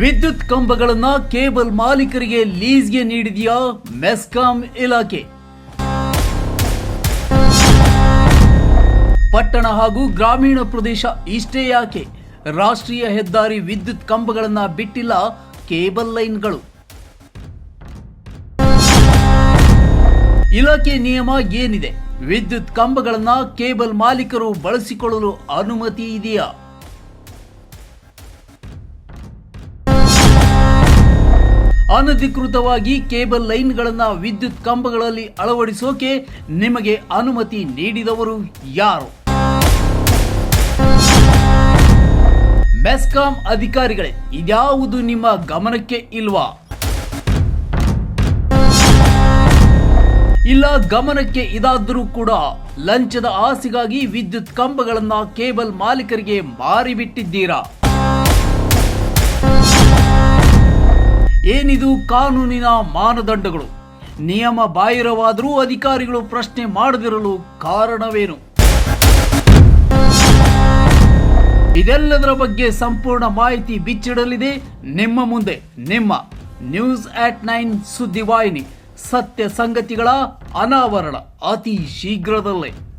ವಿದ್ಯುತ್ ಕಂಬಗಳನ್ನ ಕೇಬಲ್ ಮಾಲೀಕರಿಗೆ ಲೀಸ್ಗೆ ನೀಡಿದೆಯಾ ಮೆಸ್ಕಾಂ ಇಲಾಖೆ? ಪಟ್ಟಣ ಹಾಗೂ ಗ್ರಾಮೀಣ ಪ್ರದೇಶ ಇಷ್ಟೇ ಯಾಕೆ? ರಾಷ್ಟ್ರೀಯ ಹೆದ್ದಾರಿ ವಿದ್ಯುತ್ ಕಂಬಗಳನ್ನ ಬಿಟ್ಟಿಲ್ಲ ಕೇಬಲ್ ಲೈನ್ಗಳು. ಇಲಾಖೆ ನಿಯಮ ಏನಿದೆ? ವಿದ್ಯುತ್ ಕಂಬಗಳನ್ನ ಕೇಬಲ್ ಮಾಲೀಕರು ಬಳಸಿಕೊಳ್ಳಲು ಅನುಮತಿ ಇದೆಯಾ? ಅನಧಿಕೃತವಾಗಿ ಕೇಬಲ್ ಲೈನ್ಗಳನ್ನು ವಿದ್ಯುತ್ ಕಂಬಗಳಲ್ಲಿ ಅಳವಡಿಸೋಕೆ ನಿಮಗೆ ಅನುಮತಿ ನೀಡಿದವರು ಯಾರು? ಮೆಸ್ಕಾಂ ಅಧಿಕಾರಿಗಳೇ, ಇದ್ಯಾವುದು ನಿಮ್ಮ ಗಮನಕ್ಕೆ ಇಲ್ವಾ? ಇಲ್ಲ, ಗಮನಕ್ಕೆ ಇದಾದರೂ ಕೂಡ ಲಂಚದ ಆಸೆಗಾಗಿ ವಿದ್ಯುತ್ ಕಂಬಗಳನ್ನು ಕೇಬಲ್ ಮಾಲೀಕರಿಗೆ ಮಾರಿಬಿಟ್ಟಿದ್ದೀರಾ? ಏನಿದು ಕಾನೂನಿನ ಮಾನದಂಡಗಳು? ನಿಯಮ ಬಾಹಿರವಾದರೂ ಅಧಿಕಾರಿಗಳು ಪ್ರಶ್ನೆ ಮಾಡದಿರಲು ಕಾರಣವೇನು? ಇದೆಲ್ಲದರ ಬಗ್ಗೆ ಸಂಪೂರ್ಣ ಮಾಹಿತಿ ಬಿಚ್ಚಿಡಲಿದೆ ನಿಮ್ಮ ಮುಂದೆ. ನಿಮ್ಮ ನ್ಯೂಸ್ ಆಟ್ ನೈನ್ ಸುದ್ದಿವಾಹಿನಿ. ಸತ್ಯ ಸಂಗತಿಗಳ ಅನಾವರಣ ಅತಿ ಶೀಘ್ರದಲ್ಲೇ.